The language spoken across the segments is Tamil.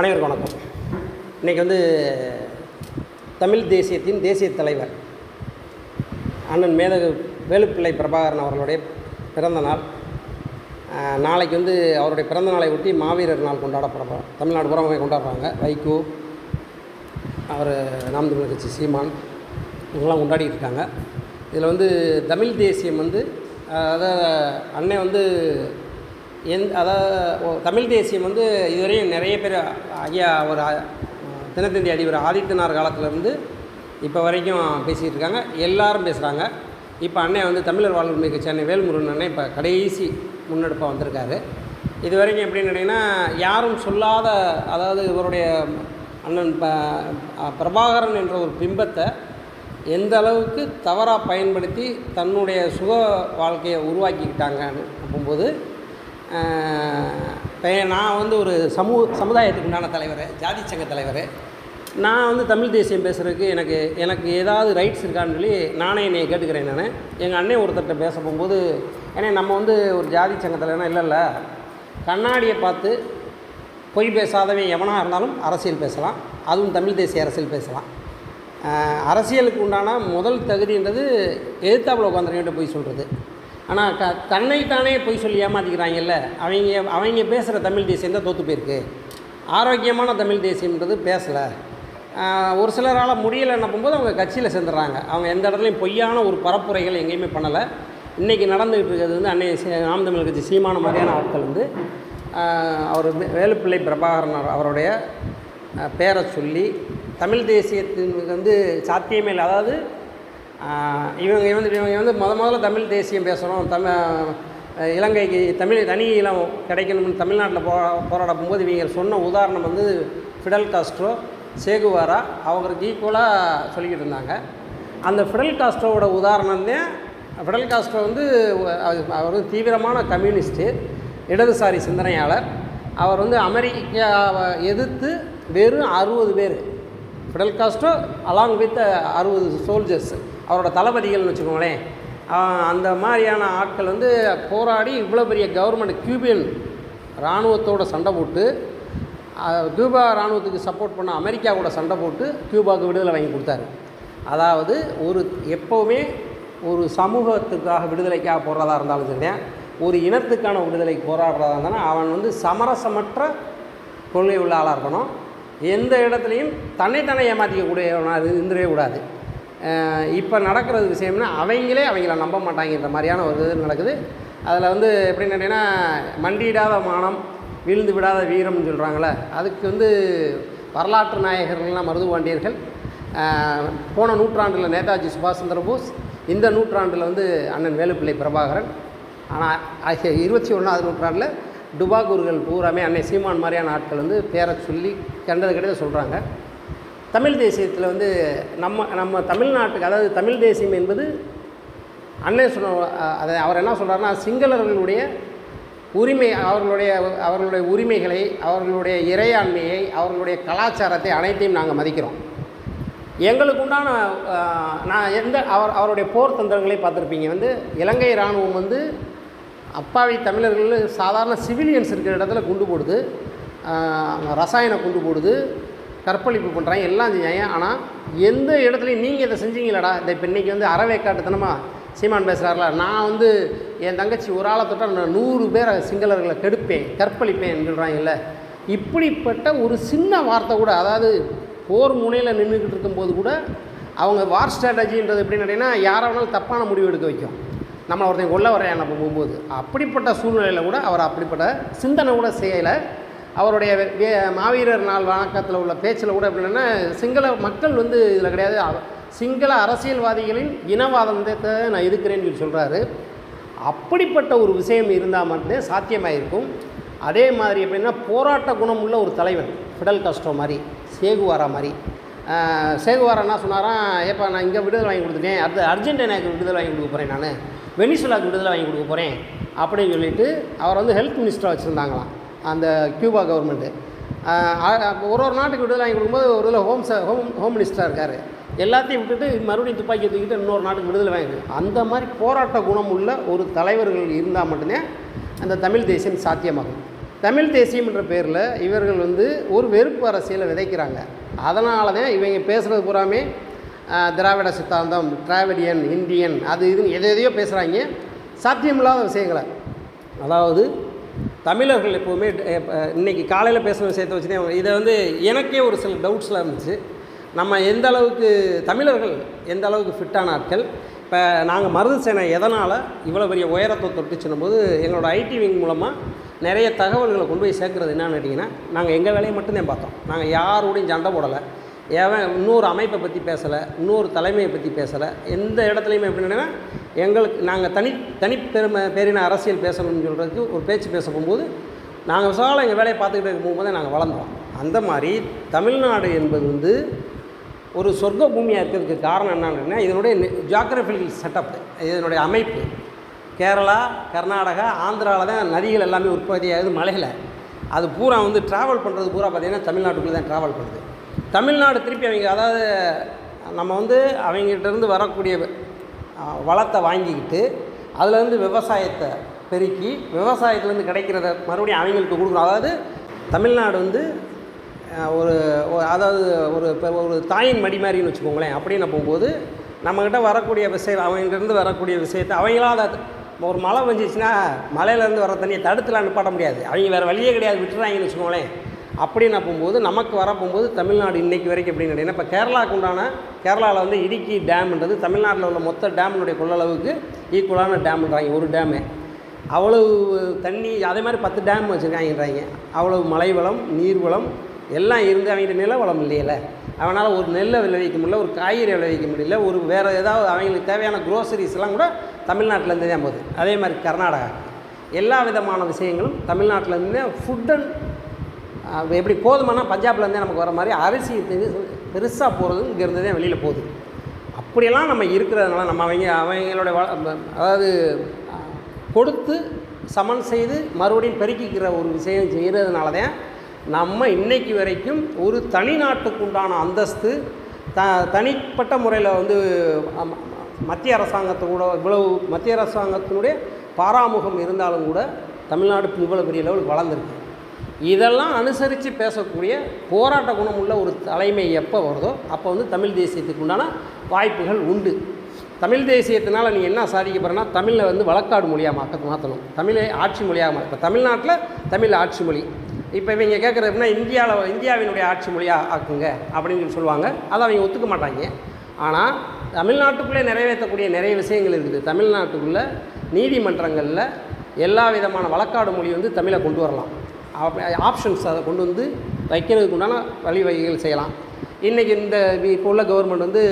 அனைவருக்கும் வணக்கம். இன்றைக்கி வந்து தமிழ் தேசியத்தின் தேசிய தலைவர் அண்ணன் மேதகு வேலுப்பிள்ளை பிரபாகரன் அவர்களுடைய பிறந்த நாள். நாளைக்கு வந்து அவருடைய பிறந்த நாளை ஒட்டி மாவீரர் நாள் கொண்டாடப்படுறோம் தமிழ்நாடு புறமே கொண்டாடுறாங்க. வைகோ அவர் நாம் தமிழர் கட்சி சீமான் இவங்கெல்லாம் கொண்டாடிட்டு இருக்காங்க. இதில் வந்து தமிழ் தேசியம் வந்து அதாவது அன்னை வந்து எந் அதாவது தமிழ் தேசியம் வந்து இதுவரையும் நிறைய பேர் ஐயா ஒரு தினத்தந்தி அதிபர் ஆதித்தனார் காலத்திலேருந்து இப்போ வரைக்கும் பேசிகிட்டு இருக்காங்க. எல்லாரும் பேசுகிறாங்க இப்போ அண்ணன் வந்து தமிழர் வாழ்வுரிமை சென்னை வேல்முருகன் அண்ணன் இப்போ கடைசி முன்னெடுப்பாக வந்திருக்காரு. இது வரைக்கும் எப்படின்னு கேட்டிங்கன்னா யாரும் சொல்லாத அதாவது இவருடைய அண்ணன் ப பிரபாகரன் என்ற ஒரு பிம்பத்தை எந்த அளவுக்கு தவறாக பயன்படுத்தி தன்னுடைய சுக வாழ்க்கையை உருவாக்கிக்கிட்டாங்கன்னு அப்போது நான் வந்து ஒரு சமூக சமுதாயத்துக்கு உண்டான தலைவர் ஜாதி சங்க தலைவர். நான் வந்து தமிழ் தேசியம் பேசுகிறதுக்கு எனக்கு எனக்கு ஏதாவது ரைட்ஸ் இருக்கான்னு சொல்லி நானே என்னை கேட்டுக்கிறேன் நான். எங்கள் அண்ணன் ஒருத்தர்கிட்ட பேச போகும்போது ஏன்னா நம்ம வந்து ஒரு ஜாதி சங்க தலைவர்னா இல்லை இல்லை கண்ணாடியை பார்த்து பொய் பேசாதவன் எவனாக இருந்தாலும் அரசியல் பேசலாம். அதுவும் தமிழ் தேசிய அரசியல் பேசலாம். அரசியலுக்கு உண்டான முதல் தகுதின்றது எதிர்த்தாப்பில் உட்காந்துருக்கிட்ட போய் சொல்கிறது ஆனால் க தன்னைத்தானே பொய் சொல்லி ஏமாற்றிக்கிறாங்கல்ல அவங்க அவங்க பேசுகிற தமிழ் தேசியம் தான் தோற்று போயிருக்கு. ஆரோக்கியமான தமிழ் தேசியம்ன்றது பேசலை. ஒரு சிலரால் முடியலைன்னு போகும்போது அவங்க கட்சியில் சேர்ந்துடுறாங்க அவங்க எந்த இடத்துலையும் பொய்யான ஒரு பரப்புரைகள் எங்கேயுமே பண்ணலை. இன்றைக்கி நடந்துகிட்டு இருக்கிறது வந்து அன்னை சீ- நாம் தமிழ் கட்சி சீமான மாதிரியான ஆட்கள் வந்து அவர் வே- வேலுப்பிள்ளை பிரபாகரன் அவருடைய பேரை சொல்லி தமிழ் தேசியத்தின் வந்து சாத்தியமே இல்லை. அதாவது இவங்க வந்து இவங்க வந்து முத முதல்ல தமிழ் தேசியம் பேசுகிறோம் தமிழ் இலங்கைக்கு தமிழ் தனி இலம் கிடைக்கணும்னு தமிழ்நாட்டில் போ போராட போகும்போது இவங்க சொன்ன உதாரணம் வந்து ஃபிடல் காஸ்ட்ரோ சேகுவாரா அவங்களுக்கு ஈக்குவலாக சொல்லிக்கிட்டு இருந்தாங்க. அந்த ஃபிடல் காஸ்ட்ரோவோட உதாரணம் தான் ஃபிடல் காஸ்ட்ரோ வந்து அவர் அவர் வந்து தீவிரமான கம்யூனிஸ்ட்டு இடதுசாரி சிந்தனையாளர். அவர் வந்து அமெரிக்காவை எதிர்த்து வெறும் அறுபது பேர். ஃபிடல் காஸ்ட்ரோ அலாங் வித் அறுபது சோல்ஜர்ஸு அவரோட தளபதிகள்னு வச்சுக்கோங்களேன். அந்த மாதிரியான ஆட்கள் வந்து போராடி இவ்வளோ பெரிய கவர்மெண்ட் கியூபியன் இராணுவத்தோட சண்டை போட்டு கியூபா இராணுவத்துக்கு சப்போர்ட் பண்ண அமெரிக்கா கூட சண்டை போட்டு கியூபாவுக்கு விடுதலை வாங்கி கொடுத்தாரு. அதாவது ஒரு எப்போவுமே ஒரு சமூகத்துக்காக விடுதலைக்காக போடுறதா இருந்தாலும் சரிதான் ஒரு இனத்துக்கான விடுதலைக்கு போராடுறதா இருந்தாலும் அவன் வந்து சமரசமற்ற கொள்கை உள்ள ஆளாக இருக்கணும். எந்த இடத்துலையும் தன்னைத்தானே ஏமாற்றிக்கக்கூடியவனாக இருந்துடவே கூடாது. இப்போ நடக்கிறது விஷயம்னா அவங்களே அவங்கள நம்ப மாட்டாங்கன்ற மாதிரியான ஒரு இது நடக்குது. அதில் வந்து எப்படின்னு கேட்டிங்கன்னா மண்டியிடாத மானம் வீழ்ந்து விடாத வீரம்னு சொல்கிறாங்களே அதுக்கு வந்து வரலாற்று நாயகர்கள்லாம் மருதுபாண்டியர்கள் போன நூற்றாண்டில் நேதாஜி சுபாஷ் சந்திர போஸ் இந்த நூற்றாண்டில் வந்து அண்ணன் வேலுப்பிள்ளை பிரபாகரன் ஆனால் இருபத்தி ஒன்றாவது நூற்றாண்டில் டுபாகூர்கள் பூராமே அன்னை சீமான் மாதிரியான ஆட்கள் வந்து பேரை சொல்லி கண்டது கிடையாது சொல்கிறாங்க தமிழ் தேசியத்தில் வந்து நம்ம நம்ம தமிழ்நாட்டுக்கு அதாவது தமிழ் தேசியம் என்பது அண்ணன் சொன்ன அதை அவர் என்ன சொல்கிறாருன்னா சிங்களர்களுடைய உரிமை அவர்களுடைய அவர்களுடைய உரிமைகளை அவர்களுடைய இறையாண்மையை அவர்களுடைய கலாச்சாரத்தை அனைத்தையும் நாங்கள் மதிக்கிறோம். எங்களுக்கு உண்டான நான் எந்த அவர் அவருடைய போர் தந்திரங்களை பார்த்துருப்பீங்க. வந்து இலங்கை இராணுவம் வந்து அப்பாவி தமிழர்கள் சாதாரண சிவிலியன்ஸ் இருக்கிற இடத்துல குண்டு போடுது. ரசாயன குண்டு போடுது. கற்பழிப்பு பண்ணுறாங்க எல்லாம் செஞ்சாங்க. ஆனால் எந்த இடத்துலையும் நீங்கள் இதை செஞ்சீங்களடா? இந்த இப்போ இன்றைக்கி வந்து அறவேக்காட்டுத்தனமாக சீமான் பேசுகிறார்ல நான் வந்து என் தங்கச்சி ஒரு ஆளை தொட்டால் நான் நூறு பேரை சிங்களர்களை கெடுப்பேன் கற்பழிப்பேன் சொல்கிறாங்கல்ல இப்படிப்பட்ட ஒரு சின்ன வார்த்தை கூட அதாவது போர் முனையில் நின்றுக்கிட்டு இருக்கும்போது கூட அவங்க வார் ஸ்ட்ராட்டஜின்றது எப்படின்னு கேட்டிங்கன்னா யாரை வேணாலும் தப்பான முடிவு எடுக்க வைக்கும். நம்மளை ஒருத்தன் கொல்ல வரையான போகும்போது. அப்படிப்பட்ட சூழ்நிலையில் கூட அவர் அப்படிப்பட்ட சிந்தனை கூட செய்யலை. அவருடைய மாவீரர் நாள் வணக்கத்தில் உள்ள பேச்சில் கூட எப்படின்னா சிங்கள மக்கள் வந்து இதில் கிடையாது. சிங்கள அரசியல்வாதிகளின் இனவாதத்தை நான் இருக்கிறேன்னு சொல்லி சொல்கிறாரு அப்படிப்பட்ட ஒரு விஷயம் இருந்தால் மட்டுமே சாத்தியமாக இருக்கும் அதே மாதிரி எப்படின்னா போராட்ட குணம் உள்ள ஒரு தலைவன் ஃபிடல் காஸ்ட்ரோ மாதிரி சேகுவாரா மாதிரி. சேகுவாரா என்ன சொன்னாராம் ஏப்பா நான் இங்கே விடுதலை வாங்கி கொடுத்துட்டேன். அடுத்து அர்ஜென்டினாவுக்கு விடுதலை வாங்கி கொடுக்க போகிறேன் நான். வெனிசுலாவுக்கு விடுதலை வாங்கி கொடுக்க போகிறேன் அப்படின்னு சொல்லிட்டு அவர் வந்து ஹெல்த் மினிஸ்டராக வச்சுருந்தாங்களாம். அந்த கியூபா கவர்மெண்ட்டு ஒரு ஒரு நாட்டுக்கு விடுதலை வாங்கி கொடுக்கும்போது ஒரு இதில் ஹோம் ஹோம் ஹோம் மினிஸ்டராக இருக்கார். எல்லாத்தையும் விட்டுட்டு மறுபடியும் துப்பாக்கி தூக்கிட்டு இன்னொரு நாட்டுக்கு விடுதலை வாங்கி அந்த மாதிரி போராட்ட குணம் உள்ள ஒரு தலைவர்கள் இருந்தால் மட்டும்தான் அந்த தமிழ் தேசியம் சாத்தியமாகும். தமிழ் தேசியம்ன்ற பேரில் இவர்கள் வந்து ஒரு வெறுப்பு அரசியலை விதைக்கிறாங்க. அதனால தான் இவங்க பேசுகிறது பூராமே திராவிட சித்தாந்தம் திராவிடியன் இந்தியன் அது இதுன்னு எதை எதையோ பேசுகிறாங்க சாத்தியமில்லாத விஷயங்களை. அதாவது தமிழர்கள் எப்போவுமே இன்றைக்கி காலையில் பேசணும் விஷயத்தை வச்சு தான் இதை வந்து எனக்கே ஒரு சில டவுட்ஸ்லாம் இருந்துச்சு. நம்ம எந்த அளவுக்கு தமிழர்கள் எந்த அளவுக்கு ஃபிட்டான ஆட்கள்? இப்போ நாங்கள் மருது சேனை எதனால் இவ்வளோ பெரிய உயரத்தை தொட்டுச்சுன்னும் போது எங்களோட ஐடி விங் மூலமாக நிறைய தகவல்களை கொண்டு போய் சேர்க்குறது என்னன்னு கேட்டிங்கன்னா நாங்கள் எங்கள் வேலையை மட்டும்தான் பார்த்தோம். நாங்கள் யாரோடையும் சண்டை போடலை. ஏவன் இன்னொரு அமைப்பை பற்றி பேசலை இன்னொரு தலைமையை பற்றி பேசலை எந்த இடத்துலையுமே எப்படின்னா எங்களுக்கு நாங்கள் தனி தனிப்பெருமை பேரின அரசியல் பேசணும்னு சொல்கிறதுக்கு ஒரு பேச்சு பேச போகும்போது நாங்கள் விசாலம் எங்கள் வேலையை பார்த்துக்கிட்டு இருக்கும் போகும்போது நாங்கள் வளர்ந்தோம். அந்த மாதிரி தமிழ்நாடு என்பது வந்து ஒரு சொர்க்க பூமியாக இருக்கிறதுக்கு காரணம் என்னன்னா இதனுடைய ஜியாகிரபிக்கல் செட்டப் இதனுடைய அமைப்பு. கேரளா கர்நாடகா ஆந்திராவில் தான் நதிகள் எல்லாமே உற்பத்தி ஆகுது மலையில் அது பூரா வந்து ட்ராவல் பண்ணுறது பூரா பார்த்திங்கன்னா தமிழ்நாட்டுக்குள்ளே தான் ட்ராவல் பண்ணுது தமிழ்நாடு திருப்பி அவங்க அதாவது நம்ம வந்து அவங்ககிட்டருந்து வரக்கூடிய வளத்தை வாங்கிக்கிட்டு அதுலேருந்து விவசாயத்தை பெருக்கி விவசாயத்துலேருந்து கிடைக்கிறத மறுபடியும் அவங்களுக்கு கொடுக்கணும் அதாவது தமிழ்நாடு வந்து ஒரு ஒரு- அதாவது ஒரு இப்போ ஒரு தாயின் மடி மாதிரின்னு வச்சுக்கோங்களேன். அப்படின்னு போகும்போது நம்மக்கிட்ட வரக்கூடிய விஷயம் அவங்ககிட்டருந்து வரக்கூடிய விஷயத்தை அவங்களாம் அதை ஒரு மழை வந்துச்சுன்னா மலையிலேருந்து வர தண்ணியை தடுத்துலாம் அனுப்பாட முடியாது. அவங்க வேறு வழியே கிடையாது விட்டுறாங்கன்னு வச்சுக்கோங்களேன். அப்படின்னு போகும்போது நமக்கு வர போகும்போது தமிழ்நாடு இன்றைக்கு வரைக்கும் எப்படின்னு கேட்டிங்கன்னா இப்போ கேரளாவுக்கு உண்டான கேரளாவில் வந்து இடுக்கி டேம்ன்றது தமிழ்நாட்டில் உள்ள மொத்த டேமினுடைய கொள்ளளவுக்கு ஈக்குவலான டேம்ன்றாங்க ஒரு டேமு அவ்வளவு தண்ணி அதே மாதிரி பத்து டேம் வச்சுருக்காங்கன்றாங்க. அவ்வளவு மலை வளம் நீர் வளம் எல்லாம் இருந்து அவங்ககிட்ட நில வளம் இல்லையில. அவனால் ஒரு நெல்லை விளைவிக்க முடியல ஒரு காய்கறி விளைவிக்க முடியல ஒரு வேறு ஏதாவது அவங்களுக்கு தேவையான க்ரோசரிஸ் எல்லாம் கூட தமிழ்நாட்டிலேருந்து தான் போகுது. அதே மாதிரி கர்நாடகா. எல்லா விதமான விஷயங்களும் தமிழ்நாட்டிலேருந்து ஃபுட் அண்ட் எப்படி கோதுமைனா பஞ்சாப்லேருந்தே நமக்கு வர மாதிரி அரிசி பெருசாக போகிறது இங்கேருந்து தான் வெளியில் போகுது. அப்படியெல்லாம் நம்ம இருக்கிறதுனால நம்ம அவங்க அவங்களோட வள அதாவது கொடுத்து சமன் செய்து மறுபடியும் பெருக்கிக்கிற ஒரு விஷயம் செய்கிறதுனால தான் நம்ம இன்னைக்கு வரைக்கும் ஒரு தனி நாட்டுக்கு உண்டான அந்தஸ்து த தனிப்பட்ட முறையில் வந்து மத்திய அரசாங்கத்தோட இவ்வளவு மத்திய அரசாங்கத்தினுடைய பாராமுகம் இருந்தாலும் கூட தமிழ்நாடு இவ்வளோ பெரிய லெவலுக்கு வளர்ந்துருக்கு. இதெல்லாம் அனுசரித்து பேசக்கூடிய போராட்ட குணமுள்ள ஒரு தலைமை எப்போ வருதோ அப்போ வந்து தமிழ் தேசியத்துக்கு உண்டான வாய்ப்புகள் உண்டு. தமிழ் தேசியத்தினால் நீ என்ன சாதிக்க போகிறேன்னா தமிழை வந்து வழக்காடு மொழியாக மாற்ற மாற்றணும் தமிழை ஆட்சி மொழியாக மா இப்போ தமிழ்நாட்டில் தமிழ் ஆட்சி மொழி. இப்போ இவங்க கேட்குறது எப்படின்னா இந்தியாவில் இந்தியாவினுடைய ஆட்சி மொழியாக ஆக்குங்க அப்படின்னு சொல்லி சொல்லுவாங்க. அதை அவங்க ஒத்துக்க மாட்டாங்க. ஆனால் தமிழ்நாட்டுக்குள்ளே நிறைவேற்றக்கூடிய நிறைய விஷயங்கள் இருக்குது. தமிழ்நாட்டுக்குள்ளே நீதிமன்றங்களில் எல்லா விதமான வழக்காடு மொழி வந்து தமிழை கொண்டு வரலாம். ஆப்ஷன்ஸ் அதை கொண்டு வந்து வைக்கிறதுக்கு உண்டான வழிவகைகள் செய்யலாம். இன்றைக்கி இந்த இப்போ உள்ள கவர்மெண்ட் வந்து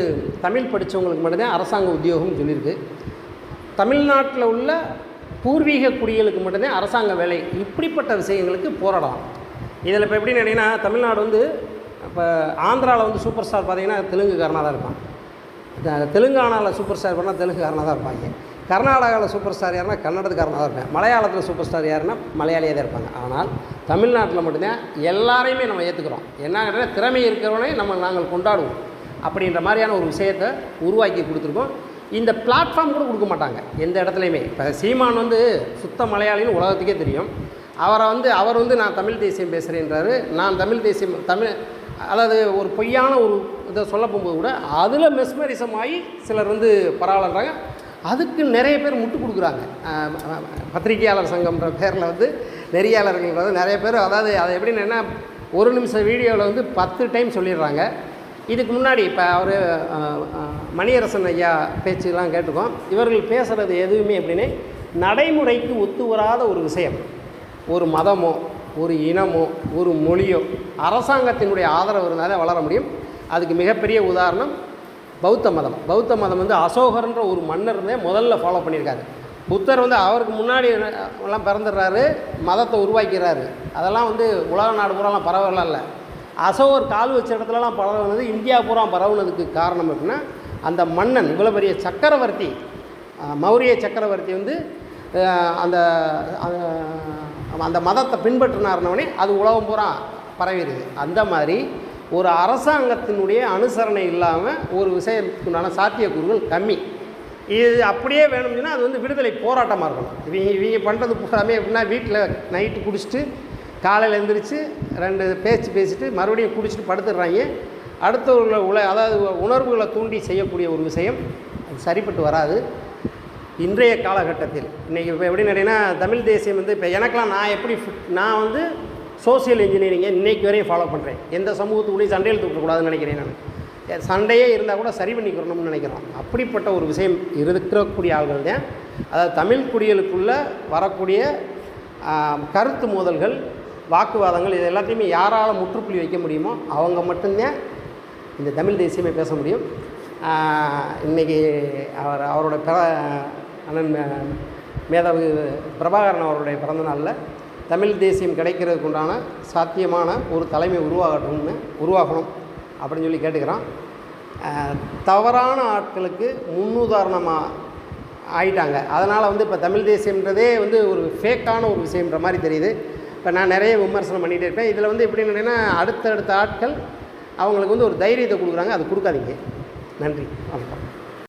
தமிழ் படித்தவங்களுக்கு மட்டும்தான் அரசாங்க உத்தியோகம் சொல்லியிருக்கு. தமிழ்நாட்டில் உள்ள பூர்வீக குடிகளுக்கு மட்டும்தான் அரசாங்க வேலை. இப்படிப்பட்ட விஷயங்களுக்கு போராடலாம். இதில் இப்போ எப்படின்னு கேட்டிங்கன்னா தமிழ்நாடு வந்து இப்போ ஆந்திராவில் வந்து சூப்பர் ஸ்டார் பார்த்தீங்கன்னா தெலுங்குக்காரனாக தான் இருப்பான். தெலுங்கானாவில் சூப்பர் ஸ்டார் பண்ணால் தெலுங்குக்காரனாக தான் இருப்பாங்க. கர்நாடகாவில் சூப்பர் ஸ்டார் யாருன்னா கன்னடத்துக்காரனாக தான் இருப்பேன் மலையாளத்தில் சூப்பர் ஸ்டார் யாருன்னா மலையாளியாக தான் இருப்பாங்க. ஆனால் தமிழ்நாட்டில் மட்டும்தான் எல்லாரையுமே நம்ம ஏற்றுக்கிறோம் என்ன திறமை இருக்கிறவனே நம்ம நாங்கள் கொண்டாடுவோம். அப்படின்ற மாதிரியான ஒரு விஷயத்தை உருவாக்கி கொடுத்துருக்கோம். இந்த பிளாட்ஃபார்ம் கூட கொடுக்க மாட்டாங்க. எந்த இடத்துலையுமே. இப்போ சீமான் வந்து சுத்த மலையாளின்னு உலகத்துக்கே தெரியும். அவரை வந்து அவர் வந்து நான் தமிழ் தேசியம் பேசுகிறேன்றாரு நான் தமிழ் தேசியம் தமிழ் அதாவது ஒரு பொய்யான ஒரு இதை சொல்ல போகும்போது கூட அதில் மெஸ்மரிசம் ஆகி சிலர் வந்து பரவாயில்லன்றாங்க அதுக்கு நிறைய பேர் முட்டு கொடுக்குறாங்க. பத்திரிகையாளர் சங்கம்ன்ற பேரில் வந்து நெறியாளர்கள் வந்து நிறைய பேர் அதாவது அதை எப்படின்னா ஒரு நிமிஷம் வீடியோவில் வந்து பத்து டைம் சொல்லிடுறாங்க. இதுக்கு முன்னாடி இப்போ அவர் மணியரசன் ஐயா பேச்சுலாம் கேட்டிருக்கோம். இவர்கள் பேசுகிறது எதுவுமே அப்படின்னு நடைமுறைக்கு ஒத்து வராத ஒரு விஷயம். ஒரு மதமோ ஒரு இனமோ ஒரு மொழியோ அரசாங்கத்தினுடைய ஆதரவு இருந்தாலே வளர முடியும். அதுக்கு மிகப்பெரிய உதாரணம் பௌத்த மதம். பௌத்த மதம் வந்து அசோகர்ன்ற ஒரு மன்னர் இருந்தே முதல்ல ஃபாலோ பண்ணியிருக்காரு. புத்தர் வந்து அவருக்கு முன்னாடி எல்லாம் பிறந்துடுறாரு மதத்தை உருவாக்கிறாரு. அதெல்லாம் வந்து உலக நாடு பூராலாம் பரவலாம் இல்லை. அசோகர் கால் வச்ச இடத்துலலாம் பரவுனது இந்தியா பூரா பரவுனதுக்கு காரணம் எப்படின்னா அந்த மன்னன் இவ்வளோ பெரிய சக்கரவர்த்தி மௌரிய சக்கரவர்த்தி வந்து அந்த அந்த மதத்தை பின்பற்றினார்னவனே அது உலகம் பூரா பரவிடுது. அந்த மாதிரி ஒரு அரசாங்கத்தினுடைய அனுசரணை இல்லாமல் ஒரு விஷயத்துக்குண்டான சாத்தியக்கூறுகள் கம்மி. இது அப்படியே வேணும்னா அது வந்து விடுதலை போராட்டமாக இருக்கணும். இவங்க இவங்க பண்ணுறது பூராமே எப்படின்னா வீட்டில் நைட்டு குடிச்சிட்டு காலையில் எழுந்திரிச்சு ரெண்டு பேச்சு பேசிட்டு மறுபடியும் குடிச்சிட்டு படுத்துடுறாங்க. அடுத்த உள்ள உல அதாவது உணர்வுகளை தூண்டி செய்யக்கூடிய ஒரு விஷயம். அது சரிப்பட்டு வராது. இன்றைய காலகட்டத்தில். இன்றைக்கி இப்போ எப்படின்னு நினைன்னா தமிழ் தேசியம் வந்து இப்போ எனக்கெலாம் நான் எப்படி நான் வந்து சோஷியல் இன்ஜினியரிங்கை இன்றைக்கு வரையும் ஃபாலோ பண்ணுறேன் எந்த சமூகத்துக்குள்ளேயும் சண்டையில் தூக்கக்கூடாதுன்னு நினைக்கிறேன் நான். சண்டையே இருந்தால் கூட சரி பண்ணிக்கிறணும்னு நினைக்கிறோம். அப்படிப்பட்ட ஒரு விஷயம் இருக்கக்கூடிய ஆள்கள் தான். அதாவது தமிழ் குடிகளுக்குள்ளே வரக்கூடிய கருத்து மோதல்கள் வாக்குவாதங்கள் இது எல்லாத்தையுமே யாரால் முற்றுப்புள்ளி வைக்க முடியுமோ அவங்க மட்டும்தான் இந்த தமிழ் தேசியமே பேச முடியும். இன்றைக்கி இன்னைக்கு அவர் அவரோட பிற அண்ணன் மே- பிரபாகரன் அவருடைய பிறந்த நாளில் தமிழ் தேசியம் கிடைக்கிறதுக்கு உண்டான சாத்தியமான ஒரு தலைமை உருவாகட்டும்னு உருவாகணும் அப்படின்னு சொல்லி கேட்டுக்கிறான் தவறான ஆட்களுக்கு முன்னுதாரணமாக ஆயிட்டாங்க. அதனால் வந்து இப்போ தமிழ் தேசியம்ன்றதே வந்து ஒரு ஃபேக்கான ஒரு விஷயம்ன்ற மாதிரி தெரியுது. இப்போ நான் நிறைய விமர்சனம் பண்ணிகிட்டே இருப்பேன். இதில் வந்து எப்படி என்னன்னா அடுத்தடுத்த ஆட்கள் அவங்களுக்கு வந்து ஒரு தைரியத்தை கொடுக்குறாங்க. அது கொடுக்காதீங்க. நன்றி. வணக்கம்.